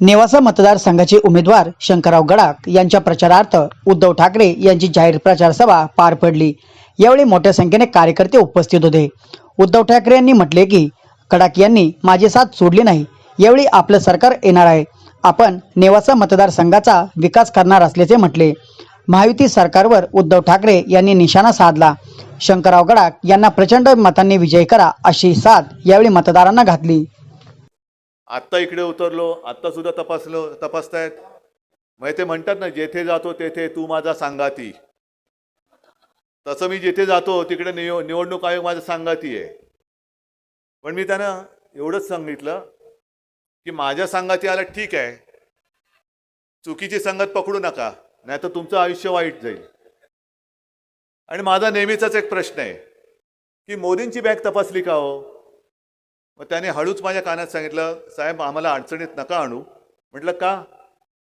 नेवासा मतदारसंघाचे उमेदवार शंकरराव गडाख यांच्या प्रचारार्थ उद्धव ठाकरे यांची जाहीर प्रचार सभा पार पडली. यावेळी मोठ्या संख्येने कार्यकर्ते उपस्थित होते. उद्धव ठाकरे यांनी म्हटले की कडाक यांनी माझी साथ सोडली नाही. यावेळी आपलं सरकार येणार आहे. आपण नेवासा मतदारसंघाचा विकास करणार असल्याचे म्हटले. महायुती सरकारवर उद्धव ठाकरे यांनी निशाणा साधला. शंकरराव गडाख यांना प्रचंड मतांनी विजय करा अशी साथ यावेळी मतदारांना घातली. आत्ता इकडे उतरलो आत्ता सुद्धा तपासलो तपासतायत. मग ते म्हणतात ना जेथे जातो तेथे तू माझा सांगाती. तसं मी जिथे जातो तिकडे निव निवडणूक आयोग माझा सांगाती आहे. पण मी त्यांना एवढंच सांगितलं की माझ्या सांगाती आला ठीक आहे. चुकीची संगत पकडू नका नाही तर तुमचं आयुष्य वाईट जाईल. आणि माझा नेहमीचाच एक प्रश्न आहे की मोदींची बॅग तपासली का हो? मग त्याने हळूच माझ्या कानात सांगितलं साहेब आम्हाला अडचणीत नका आणू. म्हटलं का?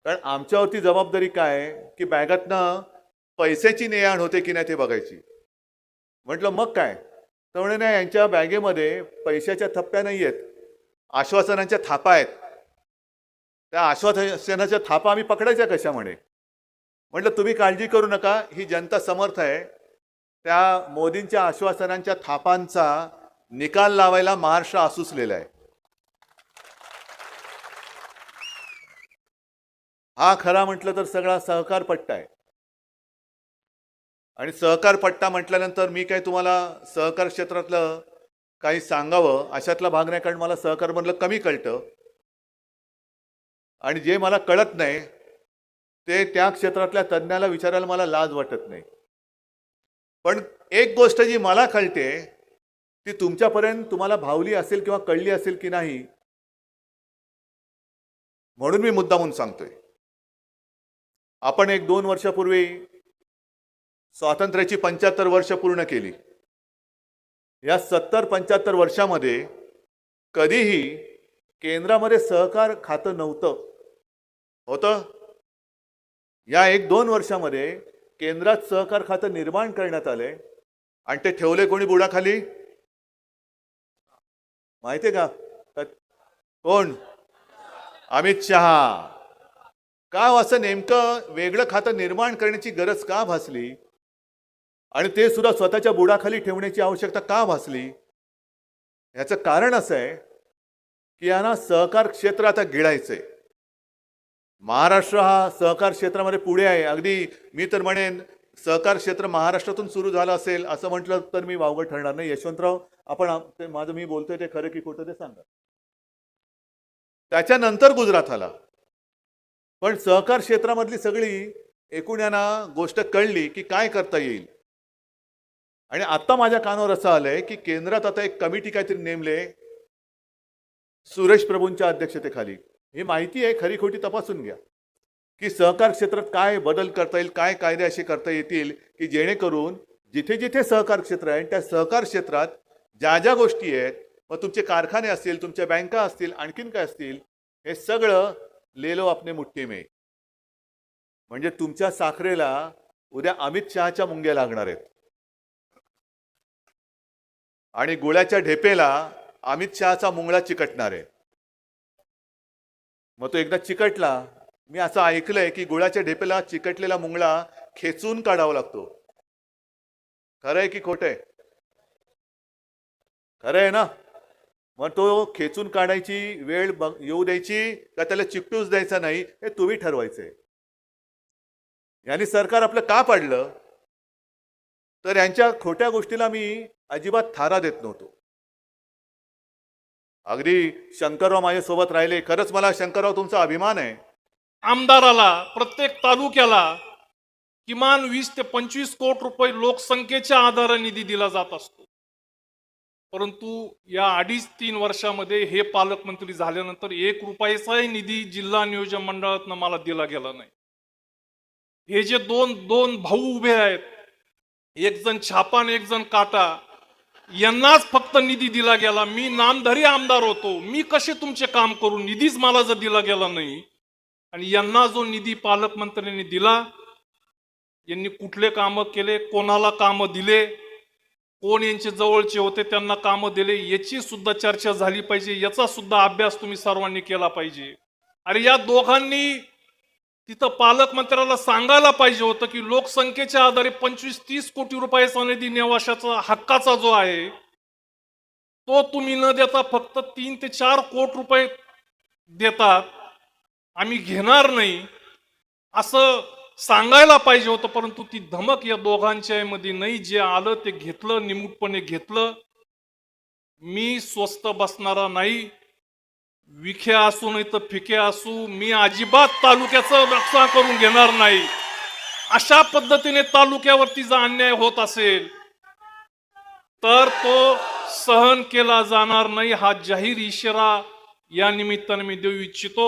कारण आमच्यावरती जबाबदारी काय? की बॅगातनं पैशाची ने आण होते की नाही ते बघायची. म्हटलं मग काय? तर म्हणे नाही यांच्या बॅगेमध्ये पैशाच्या थप्प्या नाही आहेत आश्वासनांच्या थापा आहेत. त्या आश्वासनाच्या थापा आम्ही पकडायच्या कशा म्हणे म्हटलं तुम्ही काळजी करू नका. ही जनता समर्थ आहे. त्या मोदींच्या आश्वासनांच्या थापांचा निकाल लावायला महाराष्ट्र आसुसलेला आहे. हा खरा म्हटलं तर सगळा सहकार पट्टा आहे. आणि सहकार पट्टा म्हटल्यानंतर मी काय तुम्हाला सहकार क्षेत्रातलं काही सांगावं अशातला भाग नाही कारण मला सहकारमधलं कमी कळतं. आणि जे मला कळत नाही ते त्या क्षेत्रातल्या तज्ज्ञाला विचारायला मला लाज वाटत नाही. पण एक गोष्ट जी मला कळते ती तुमच्यापर्यंत तुम्हाला भावली असेल किंवा कळली असेल की नाही म्हणून मी मुद्दामून सांगतोय. आपण एक दोन वर्षापूर्वी स्वातंत्र्याची पंच्याहत्तर वर्ष पूर्ण केली. या सत्तर पंच्याहत्तर वर्षामध्ये कधीही केंद्रामध्ये सहकार खातं नव्हतं. होतं? या एक दोन वर्षामध्ये केंद्रात सहकार खातं निर्माण करण्यात आले आणि ते ठेवले कोणी बुडाखाली? माहिती आहे का- कोण? अमित शहा. का हो असं नेमकं वेगळं खातं निर्माण करण्याची गरज का भासली? आणि ते सुद्धा स्वतःच्या बुडाखाली ठेवण्याची आवश्यकता का भासली? ह्याचं कारण असं आहे की यांना सहकार क्षेत्र आता गिळायचंय. महाराष्ट्र हा सहकार क्षेत्रामध्ये पुढे आहे. अगदी मी तर म्हणेन सहकार क्षेत्र महाराष्ट्रातून सुरू झालं असेल असं म्हटलं तर मी वावगं ठरणार नाही. यशवंतराव आपण ते माझं मी बोलतोय ते खरं की खोटं ते सांगा. त्याच्यानंतर गुजरात आला. पण सहकार क्षेत्रामधली सगळी एकूण यांना गोष्ट कळली की काय करता येईल. आणि आता माझ्या कानावर असं आलंय की केंद्रात आता एक कमिटी काहीतरी नेमले सुरेश प्रभूंच्या अध्यक्षतेखाली. ही माहिती आहे खरी खोटी तपासून घ्या. की सहकार क्षेत्रात काय बदल करता येईल काय कायदे असे करता येतील की जेणेकरून जिथे जिथे सहकार क्षेत्र आहे त्या सहकार क्षेत्रात ज्या ज्या गोष्टी आहेत मग तुमचे कारखाने असतील तुमच्या बँका असतील आणखीन काय असतील हे सगळं लेलो आपने मुठ्ठी मे. म्हणजे तुमच्या साखरेला उद्या अमित शहाच्या मुंग्या लागणार आहेत. आणि गोळ्याच्या ढेपेला अमित शहाचा मुंगळा चिकटणार आहे. मग तो एकदा चिकटला मी असं ऐकलंय की गुळाच्या ढेपेला चिकटलेला मुंगळा खेचून काढावा लागतो. खरं आहे की खोट आहे खरं आहे ना? मग तो खेचून काढायची वेळ येऊ द्यायची का त्याला चिकटूच द्यायचा नाही हे तुम्ही ठरवायचंय. यांनी सरकार आपलं का पाडलं? तर यांच्या खोट्या गोष्टीला मी अजिबात थारा देत नव्हतो. अगदी शंकरराव माझ्यासोबत राहिले खरंच मला शंकरराव तुमचा अभिमान आहे. आमदाराला प्रत्येक तालुक्याला किमान वीस ते पंचवीस कोटी रुपये लोकसंख्येच्या आधारे निधी दिला जात असतो. परंतु या अडीच तीन वर्षामध्ये हे पालकमंत्री झाल्यानंतर एक रुपयाचाही निधी जिल्हा नियोजन मंडळातनं मला दिला गेला नाही. हे जे दोन दोन भाऊ उभे आहेत एक जण छापा आणि एक जण काटा यांनाच फक्त निधी दिला गेला. मी नामधारी आमदार होतो. मी कसे तुमचे काम करू? निधीच मला जर दिला गेला नाही आणि यांना जो निधी पालकमंत्र्यांनी दिला यांनी कुठले कामं केले कोणाला कामं दिले कोण यांचे जवळचे होते त्यांना कामं दिले याची सुद्धा चर्चा झाली पाहिजे याचा सुद्धा अभ्यास तुम्ही सर्वांनी केला पाहिजे. अरे या दोघांनी तिथं पालकमंत्र्याला सांगायला पाहिजे होतं की लोकसंख्येच्या आधारे पंचवीस तीस कोटी रुपयाचा निधी निवाशाचा हक्काचा जो आहे तो तुम्ही न देता फक्त तीन ते चार कोटी रुपये देतात. आम्ही घेणार नाही असं सांगायला पाहिजे होतं परंतु ती धमक या दोघांच्या मध्ये नाही. जे आलं ते घेतलं निमूटपणे घेतलं. मी स्वस्त बसणारा नाही. विखे असू नाही तर फिके असू मी अजिबात तालुक्याचं रक्षा करून घेणार नाही. अशा पद्धतीने तालुक्यावरती जर अन्याय होत असेल तर तो सहन केला जाणार नाही. हा जाहीर इशारा या निमित्ताने मी देऊ इच्छितो.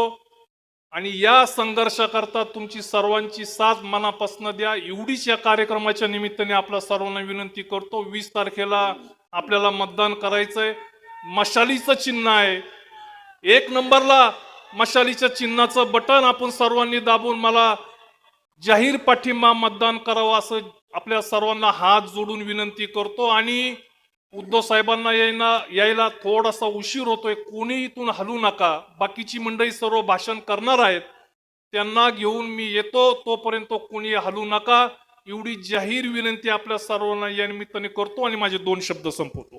आणि या संघर्षाकरता तुमची सर्वांची साथ मनापासून द्या. एवढीच या कार्यक्रमाच्या निमित्ताने आपल्या सर्वांना विनंती करतो. वीस तारखेला आपल्याला मतदान करायचंय. मशालीचं चिन्ह आहे. एक नंबरला मशालीच्या चिन्हाचं बटन आपण सर्वांनी दाबून मला जाहीर पाठिंबा मतदान करावं असं आपल्या सर्वांना हात जोडून विनंती करतो. आणि उद्धव साहेबांना यायना यायला थोडासा उशीर होतोय कोणी इथून हलू नका. बाकीची मंडळी सर्व भाषण करणार आहेत. त्यांना घेऊन मी येतो तोपर्यंत कोणी हलू नका. एवढी जाहीर विनंती आपल्या सर्वांना या निमित्ताने करतो आणि माझे दोन शब्द संपवतो.